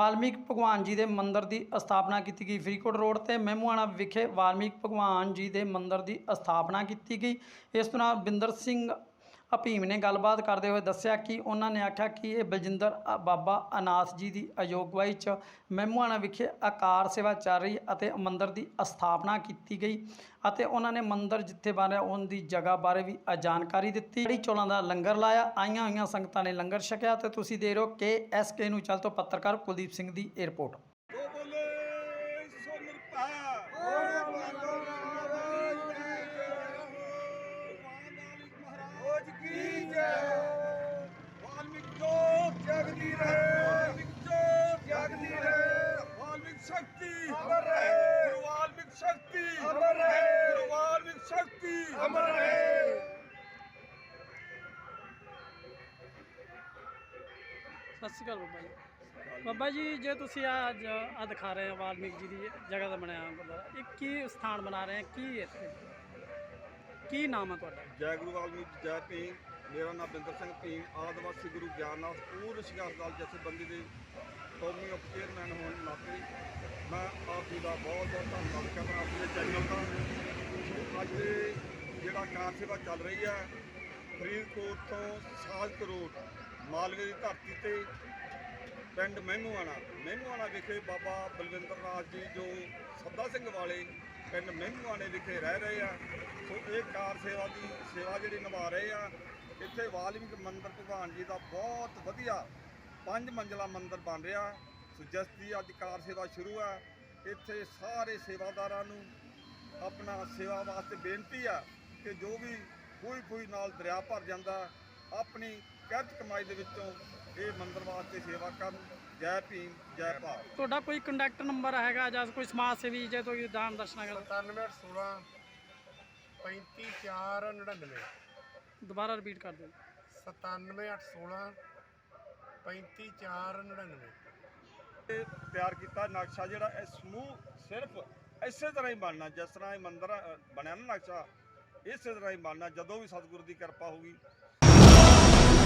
ਵਾਲਮੀਕ ਭਗਵਾਨ ਜੀ ਦੇ ਮੰਦਿਰ ਦੀ ਸਥਾਪਨਾ ਕੀਤੀ ਗਈ। ਫਰੀਦਕੋਟ ਰੋਡ ਤੇ ਮਹਿਮੂਆਣਾ ਵਿਖੇ ਵਾਲਮੀਕ ਭਗਵਾਨ ਜੀ ਦੇ ਮੰਦਿਰ ਦੀ ਸਥਾਪਨਾ ਕੀਤੀ ਗਈ। ਇਸ ਦੌਰਾਨ ਬਿੰਦਰ ਸਿੰਘ ਅਭੀਮ ਨੇ ਗੱਲਬਾਤ ਕਰਦੇ ਹੋਏ ਦੱਸਿਆ ਕਿ ਉਹਨਾਂ ਨੇ ਆਖਿਆ ਕਿ ਇਹ ਬਲਜਿੰਦਰ ਬਾਬਾ ਅਨਾਥ ਜੀ ਦੀ ਅਯੋਗਵਾਈ ਚ ਮਹਿਮੂਆਣਾ ਵਿਖੇ ਆਕਾਰ ਸੇਵਾ ਚੱਲ ਰਹੀ ਅਤੇ ਮੰਦਰ ਦੀ ਸਥਾਪਨਾ ਕੀਤੀ ਗਈ ਅਤੇ ਉਹਨਾਂ ਨੇ ਮੰਦਰ ਜਿੱਥੇ ਬਣਿਆ ਉਹਨਾਂ ਦੀ ਜਗ੍ਹਾ ਬਾਰੇ ਵੀ ਅ ਜਾਣਕਾਰੀ ਦਿੱਤੀ। ਕੜੀ ਚੌਲਾਂ ਦਾ ਲੰਗਰ ਲਾਇਆ, ਆਈਆਂ ਹੋਈਆਂ ਸੰਗਤਾਂ ਨੇ ਲੰਗਰ ਛਕਿਆ ਤੇ ਤੁਸੀਂ ਦੇ ਰਹੇ ਹੋ ਕੇ ਐਸ ਕੇ ਨੂੰ ਚੱਲ ਤੋਂ ਪੱਤਰਕਾਰ ਕੁਲਦੀਪ ਸਿੰਘ ਦੀ ਏਅਰਪੋਰਟ ਸਤਿ ਸ਼੍ਰੀ ਅਕਾਲ ਬਾਬਾ ਜੀ। ਬਾਬਾ ਜੀ, ਜੇ ਤੁਸੀਂ ਆ ਅੱਜ ਆ ਦਿਖਾ ਰਹੇ ਹੋ ਵਾਲਮੀਕ ਜੀ ਦੀ ਜਗ੍ਹਾ ਦਾ ਬਣਿਆ ਗੁਰਦੁਆਰਾ, ਇਹ ਕੀ ਸਥਾਨ ਬਣਾ ਰਹੇ ਆ ਕੀ ਇੱਥੇ? ਕੀ ਨਾਮ ਹੈ ਤੁਹਾਡਾ? ਜੈ ਗੁਰੂ ਵਾਲਮੀਕ ਜੈ ਭੀਮ। ਮੇਰਾ ਨਾਮ ਬਿੰਦਰ ਸਿੰਘ ਭੀਮ। ਆਦਿਵਾਸੀ ਗੁਰੂ ਗਿਆਨਨਾਥ ਪੂਰ ਸ਼ਿਕਾਰ ਦਲ ਜਥੇਬੰਦੀ ਦੇ ਕੌਮੀ ਉਪ ਚੇਅਰਮੈਨ ਹੋਣ ਨਾਤੇ ਮੈਂ ਆਪ ਜੀ ਦਾ ਬਹੁਤ ਬਹੁਤ ਧੰਨਵਾਦ ਕਰਦਾ ਆਪਣੇ ਚੈਨਲ ਦਾ। ਅੱਜ ਜਿਹੜਾ ਕਾਰ ਸੇਵਾ ਚੱਲ ਰਹੀ ਹੈ, ਫਰੀਦਕੋਟ ਤੋਂ ਸਾਜ ਰੋਡ। ਮਾਲਵੇ ਦੀ ਧਰਤੀ ਤੇ ਪਿੰਡ ਮਹਿਮੂਆਣਾ ਮਹਿਮੂਆਣਾ ਵਿਖੇ ਬਾਬਾ ਬਲਵਿੰਦਰ ਨਾਥ ਜੀ ਜੋ ਸੱਦਾ ਸਿੰਘ ਵਾਲੇ ਪਿੰਡ ਮਹਿਮੂਆਣੇ ਵਿਖੇ ਰਹਿ ਰਹੇ ਆ। ਸੋ ਇਹ ਕਾਰ ਸੇਵਾ ਦੀ ਸੇਵਾ ਜਿਹੜੀ ਨਿਭਾ ਰਹੇ ਆ। ਇੱਥੇ ਵਾਲਮੀਕ ਮੰਦਿਰ ਭਗਵਾਨ ਜੀ ਦਾ ਬਹੁਤ ਵਧੀਆ ਪੰਜ ਮੰਜ਼ਲਾ ਮੰਦਿਰ ਬਣ ਰਿਹਾ। ਸੋ ਜਿਸ ਦੀ ਅੱਜ ਕਾਰ ਸੇਵਾ ਸ਼ੁਰੂ ਆ। ਇੱਥੇ ਸਾਰੇ ਸੇਵਾਦਾਰਾਂ ਨੂੰ ਆਪਣਾ ਸੇਵਾ ਵਾਸਤੇ ਬੇਨਤੀ ਆ ਕਿ ਜੋ ਵੀ ਕੋਈ ਕੋਈ ਨਾਲ ਦਰਿਆ ਭਰ ਜਾਂਦਾ, ਆਪਣੀ ਕਿਰਤ ਕਮਾਈ ਦੇ ਵਿੱਚੋਂ ਇਹ ਮੰਦਿਰ ਵਾਸਤੇ ਸੇਵਾ ਕਰਨ। ਜੈ ਭੀਮ ਜੈ ਭਾਰਤ। ਤੁਹਾਡਾ ਕੋਈ ਕੰਟੈਕਟ ਨੰਬਰ ਹੈਗਾ ਜਾਂ ਕੋਈ ਸਮਾਜ ਸੇਵੀ ਜੇ ਕੋਈ ਦਾਨ ਦਰਸ਼ਨਾ ਕਰ 97 16 35 4 99 ਦੁਬਾਰਾ ਰਿਪੀਟ ਕਰ ਦਿਓ। 97 16 35 4 99 ਇਹ ਤਿਆਰ ਕੀਤਾ ਨਕਸ਼ਾ ਜਿਹੜਾ ਇਹ ਸਮੂਹ ਸਿਰਫ ਇਸੇ ਤਰ੍ਹਾਂ ਹੀ ਬਣਨਾ ਜਿਸ ਤਰ੍ਹਾਂ ਇਹ ਮੰਦਿਰ ਬਣਿਆ ਨਾ ਨਕਸ਼ਾ ਇਸੇ ਤਰ੍ਹਾਂ ਹੀ ਬਣਨਾ ਜਦੋਂ ਵੀ ਸਤਿਗੁਰੂ ਦੀ ਕਿਰਪਾ ਹੋਊਗੀ।